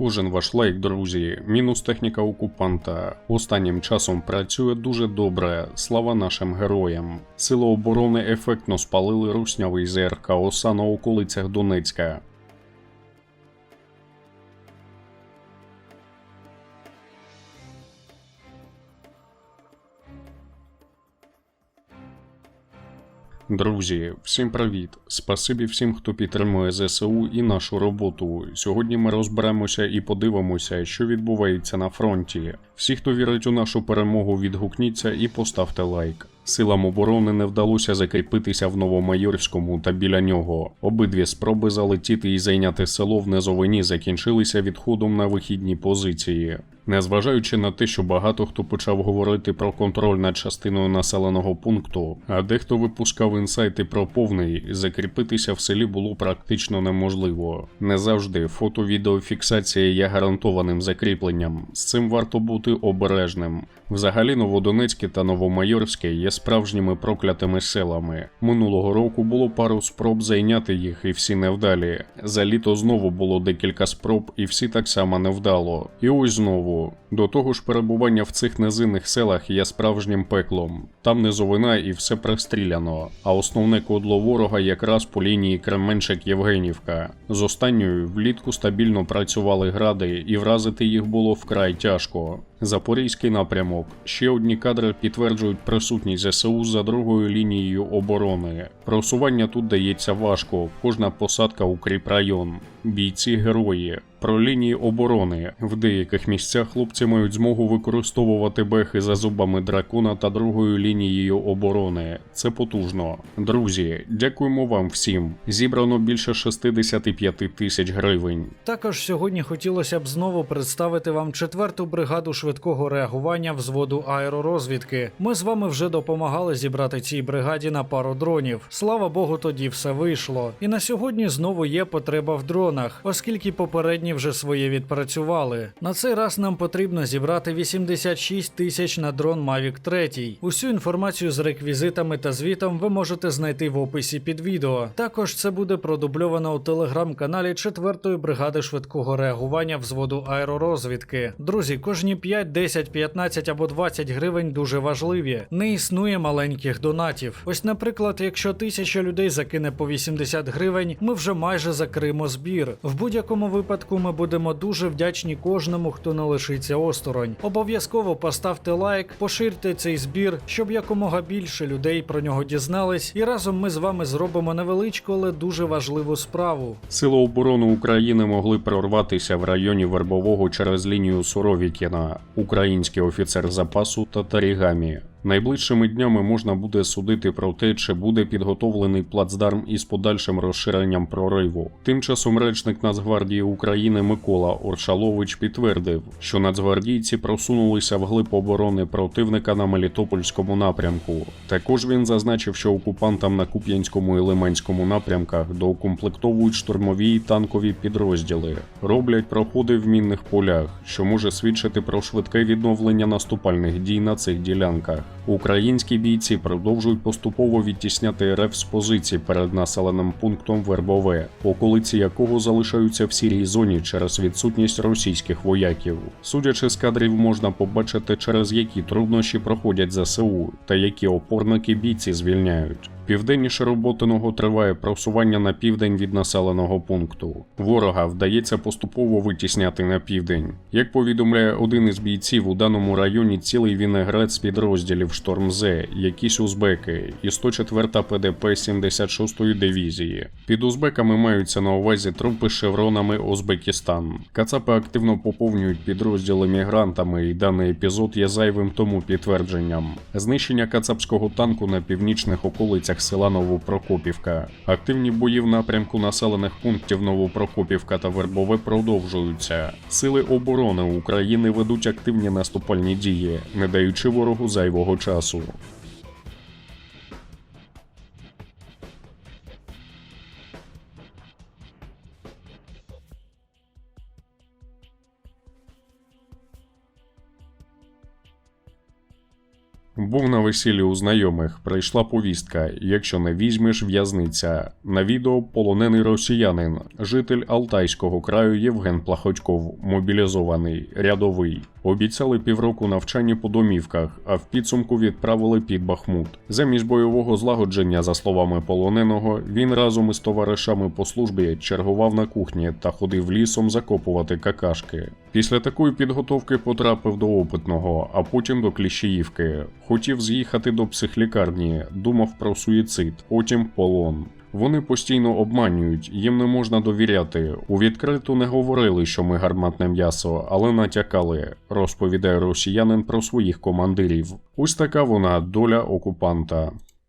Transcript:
Кожен ваш лайк, друзі, мінус техніка окупанта. Останнім часом працює дуже добре. Слава нашим героям. Сили оборони ефектно спалили руснявий ЗРК ОСА на околицях Донецька. Друзі, всім привіт! Спасибі всім, хто підтримує ЗСУ і нашу роботу. Сьогодні ми розберемося і подивимося, що відбувається на фронті. Всі, хто вірить у нашу перемогу, відгукніться і поставте лайк. Силам оборони не вдалося закріпитися в Новомайорському та біля нього. Обидві спроби залетіти і зайняти село в низовині закінчилися відходом на вихідні позиції. Незважаючи на те, що багато хто почав говорити про контроль над частиною населеного пункту, а дехто випускав інсайти про повний, закріпитися в селі було практично неможливо. Не завжди фото-відеофіксація є гарантованим закріпленням. З цим варто бути обережним. Взагалі, Новодонецьке та Новомайорське є справжніми проклятими селами. Минулого року було пару спроб зайняти їх, і всі невдалі. За літо знову було декілька спроб, і всі так само невдало. І ось знову. До того ж, перебування в цих низинних селах є справжнім пеклом. Там низовина і все пристріляно, а основне кодло ворога якраз по лінії Кременчик-Євгенівка. З останньою влітку стабільно працювали гради, і вразити їх було вкрай тяжко. Запорізький напрямок. Ще одні кадри підтверджують присутність ЗСУ за другою лінією оборони. Просування тут дається важко, кожна посадка укріп район. Бійці герої. Про лінії оборони в деяких місцях хлопці мають змогу використовувати бехи за зубами дракона та другою лінією оборони. Це потужно. Друзі, дякуємо вам всім. Зібрано більше 65 тисяч гривень. Також сьогодні хотілося б знову представити вам четверту бригаду швидкого реагування взводу аеророзвідки. Ми з вами вже допомагали зібрати цій бригаді на пару дронів. Слава Богу, тоді все вийшло. І на сьогодні знову є потреба в дронах, оскільки попередні вже своє відпрацювали. На цей раз нам потрібно зібрати 86 тисяч на дрон Mavic 3. Усю інформацію з реквізитами та звітом ви можете знайти в описі під відео. Також це буде продубльовано у телеграм-каналі 4-ї бригади швидкого реагування взводу аеророзвідки. Друзі, кожні 5, 10, 15 або 20 гривень дуже важливі. Не існує маленьких донатів. Ось, наприклад, якщо тисяча людей закине по 80 гривень, ми вже майже закриємо збір. В будь-якому випадку ми будемо дуже вдячні кожному, хто не лишиться осторонь. Обов'язково поставте лайк, поширте цей збір, щоб якомога більше людей про нього дізнались, і разом ми з вами зробимо невеличку, але дуже важливу справу. Сили оборони України могли прорватися в районі Вербового через лінію Суровікіна, український офіцер запасу та Тарігамі. Найближчими днями можна буде судити про те, чи буде підготовлений плацдарм із подальшим розширенням прориву. Тим часом речник Нацгвардії України Микола Оршалович підтвердив, що нацгвардійці просунулися вглиб оборони противника на Мелітопольському напрямку. Також він зазначив, що окупантам на Куп'янському і Лиманському напрямках доукомплектовують штурмові і танкові підрозділи, роблять проходи в мінних полях, що може свідчити про швидке відновлення наступальних дій на цих ділянках. Українські бійці продовжують поступово відтісняти РФ з позицій перед населеним пунктом Вербове, околиці якого залишаються в сірій зоні через відсутність російських вояків. Судячи з кадрів, можна побачити, через які труднощі проходять ЗСУ та які опорники бійці звільняють. Південніше роботиного триває просування на південь від населеного пункту. Ворога вдається поступово витісняти на південь. Як повідомляє один із бійців, у даному районі цілий вінеград з підрозділів Штормзе, якісь узбеки і 104 ПДП 76-ї дивізії. Під узбеками маються на увазі трупи з шевронами Узбекистан. Кацапи активно поповнюють підрозділи мігрантами, і даний епізод є зайвим тому підтвердженням. Знищення кацапського танку на північних околицях села Новопрокопівка. Активні бої в напрямку населених пунктів Новопрокопівка та Вербове продовжуються. Сили оборони України ведуть активні наступальні дії, не даючи ворогу зайвого часу. Був на весіллі у знайомих, прийшла повістка. Якщо не візьмеш, в'язниця. На відео полонений росіянин, житель Алтайського краю Євген Плахотьков, мобілізований, рядовий. Обіцяли півроку навчання по домівках, а в підсумку відправили під Бахмут. Замість бойового злагодження, за словами полоненого, він разом із товаришами по службі чергував на кухні та ходив лісом закопувати какашки. Після такої підготовки потрапив до опитного, а потім до Кліщеївки. Хотів з'їхати до психлікарні, думав про суїцид, потім полон. Вони постійно обманюють, їм не можна довіряти. У відкриту не говорили, що ми гарматне м'ясо, але натякали, розповідає росіянин про своїх командирів. Ось така вона доля окупанта.